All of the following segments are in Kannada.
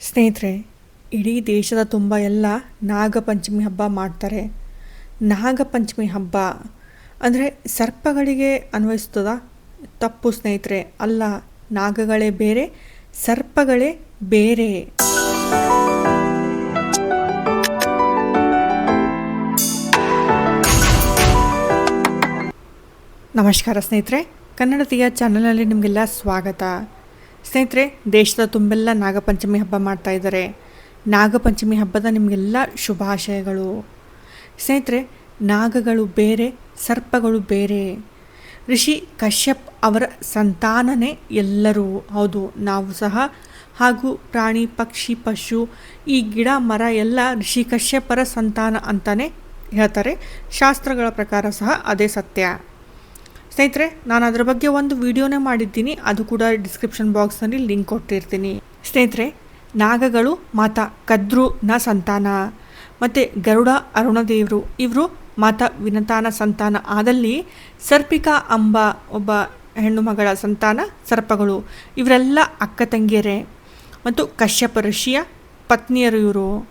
ಸ್ನೇಹಿತರೆ, ಇಡೀ ದೇಶದ ತುಂಬ ಎಲ್ಲ ನಾಗಪಂಚಮಿ ಹಬ್ಬ ಮಾಡ್ತಾರೆ. ನಾಗಪಂಚಮಿ ಹಬ್ಬ ಅಂದರೆ ಸರ್ಪಗಳಿಗೆ ಅನ್ವಯಿಸ್ತದ? ತಪ್ಪು ಸ್ನೇಹಿತರೆ, ಅಲ್ಲ, ನಾಗಗಳೇ ಬೇರೆ, ಸರ್ಪಗಳೇ ಬೇರೆ. ನಮಸ್ಕಾರ ಸ್ನೇಹಿತರೆ ಕನ್ನಡತಿಯ ಚಾನಲಲ್ಲಿ ನಿಮಗೆಲ್ಲ ಸ್ವಾಗತ. ಸ್ನೇಹಿತರೆ, ದೇಶದ ತುಂಬೆಲ್ಲ ನಾಗಪಂಚಮಿ ಹಬ್ಬ ಮಾಡ್ತಾ ಇದ್ದಾರೆ. ನಾಗಪಂಚಮಿ ಹಬ್ಬದ ನಿಮಗೆಲ್ಲ ಶುಭಾಶಯಗಳು. ಸ್ನೇಹಿತರೆ, ನಾಗಗಳು ಬೇರೆ, ಸರ್ಪಗಳು ಬೇರೆ. ಋಷಿ ಕಶ್ಯಪ್ ಅವರ ಸಂತಾನನೇ ಎಲ್ಲರೂ. ಹೌದು, ನಾವು ಸಹ ಹಾಗೂ ಪ್ರಾಣಿ, ಪಕ್ಷಿ, ಪಶು, ಈ ಗಿಡ, ಮರ ಎಲ್ಲ ಋಷಿ ಕಶ್ಯಪರ ಸಂತಾನ ಅಂತಲೇ ಹೇಳ್ತಾರೆ. ಶಾಸ್ತ್ರಗಳ ಪ್ರಕಾರ ಸಹ ಅದೇ ಸತ್ಯ. ಸ್ನೇಹಿತರೆ, ನಾನು ಅದರ ಬಗ್ಗೆ ಒಂದು ವಿಡಿಯೋನೇ ಮಾಡಿದ್ದೀನಿ. ಅದು ಕೂಡ ಡಿಸ್ಕ್ರಿಪ್ಷನ್ ಬಾಕ್ಸ್ನಲ್ಲಿ ಲಿಂಕ್ ಕೊಟ್ಟಿರ್ತೀನಿ. ಸ್ನೇಹಿತರೆ, ನಾಗಗಳು ಮಾತಾ ಕದ್ರುನ ಸಂತಾನ. ಮತ್ತು ಗರುಡ, ಅರುಣದೇವರು, ಇವರು ಮಾತಾ ವಿನತಾನ ಸಂತಾನ. ಆದಲ್ಲಿ ಸರ್ಪಿಕಾ ಅಂಬ ಒಬ್ಬ ಹೆಣ್ಣು ಮಗಳ ಸಂತಾನ ಸರ್ಪಗಳು. ಇವರೆಲ್ಲ ಅಕ್ಕ ತಂಗಿಯರೇ. ಮತ್ತು ಕಶ್ಯಪ ಋಷಿಯ ಪತ್ನಿಯರು ಇವರು.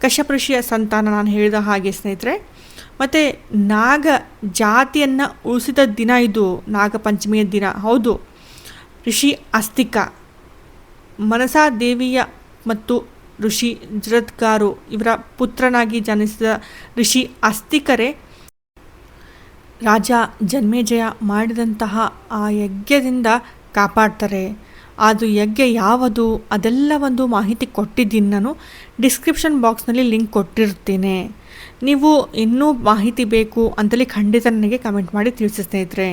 ಕಶ್ಯಪ ಋಷಿಯ ಸಂತಾನ ನಾನು ಹೇಳಿದ ಹಾಗೆ ಸ್ನೇಹಿತರೆ ಮತ್ತು ನಾಗ ಜಾತಿಯನ್ನು ಉಳಿಸಿದ ದಿನ ಇದು ನಾಗಪಂಚಮಿಯ ದಿನ. ಹೌದು. ಋಷಿ ಅಸ್ತಿಕ. ಮನಸಾ ದೇವಿಯ ಮತ್ತು ಋಷಿ ಜರತ್ಕಾರು ಇವರ ಪುತ್ರನಾಗಿ ಜನಿಸಿದ ಋಷಿ ಅಸ್ತಿಕರೇ ರಾಜ ಜನ್ಮೇಜಯ ಮಾಡಿದಂತಹ ಆ ಯಜ್ಞದಿಂದ ಕಾಪಾಡ್ತಾರೆ. ಅದು ಯಜ್ಞ ಯಾವುದು ಅದೆಲ್ಲ ಒಂದು ಮಾಹಿತಿ ಕೊಟ್ಟಿದ್ದೀನಿ ನಾನು. ಡಿಸ್ಕ್ರಿಪ್ಷನ್ ಬಾಕ್ಸ್ನಲ್ಲಿ ಲಿಂಕ್ ಕೊಟ್ಟಿರ್ತೀನಿ. ನೀವು ಇನ್ನೂ ಮಾಹಿತಿ ಬೇಕು ಅಂತಲೇ ಖಂಡಿತ ನನಗೆ ಕಮೆಂಟ್ ಮಾಡಿ ತಿಳಿಸಿ ಸ್ನೇಹಿತರೆ.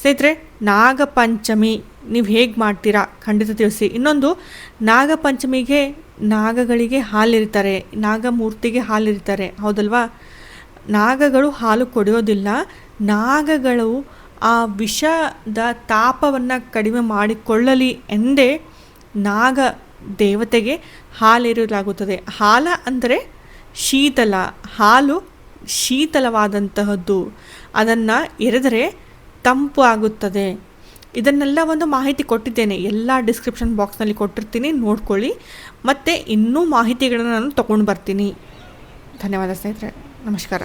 ಸ್ನೇಹಿತರೆ, ನಾಗಪಂಚಮಿ ನೀವು ಹೇಗೆ ಮಾಡ್ತೀರಾ ಖಂಡಿತ ತಿಳಿಸಿ. ಇನ್ನೊಂದು, ನಾಗಪಂಚಮಿಗೆ ನಾಗಗಳಿಗೆ ಹಾಲಿರ್ತಾರೆ ನಾಗಮೂರ್ತಿಗೆ ಹಾಲಿರ್ತಾರೆ ಹೌದಲ್ವಾ? ನಾಗಗಳು ಹಾಲು ಕೊಡೋದಿಲ್ಲ ನಾಗಗಳು ಆ ವಿಷದ ತಾಪವನ್ನು ಕಡಿಮೆ ಮಾಡಿಕೊಳ್ಳಲಿ ಎಂದೇ ನಾಗ ದೇವತೆಗೆ ಹಾಲೇರಲಾಗುತ್ತದೆ ಹಾಲ ಅಂದರೆ ಶೀತಲ. ಹಾಲು ಶೀತಲವಾದಂತಹದ್ದು. ಅದನ್ನು ಎರೆದರೆ ತಂಪು ಆಗುತ್ತದೆ. ಇದನ್ನೆಲ್ಲ ಒಂದು ಮಾಹಿತಿ ಕೊಟ್ಟಿದ್ದೇನೆ. ಎಲ್ಲ ಡಿಸ್ಕ್ರಿಪ್ಷನ್ ಬಾಕ್ಸ್ನಲ್ಲಿ ಕೊಟ್ಟಿರ್ತೀನಿ. ನೋಡ್ಕೊಳ್ಳಿ. ಮತ್ತು ಇನ್ನೂ ಮಾಹಿತಿಗಳನ್ನು ನಾನು ತೊಗೊಂಡು ಬರ್ತೀನಿ. ಧನ್ಯವಾದ ಸ್ನೇಹಿತರೆ. ನಮಸ್ಕಾರ.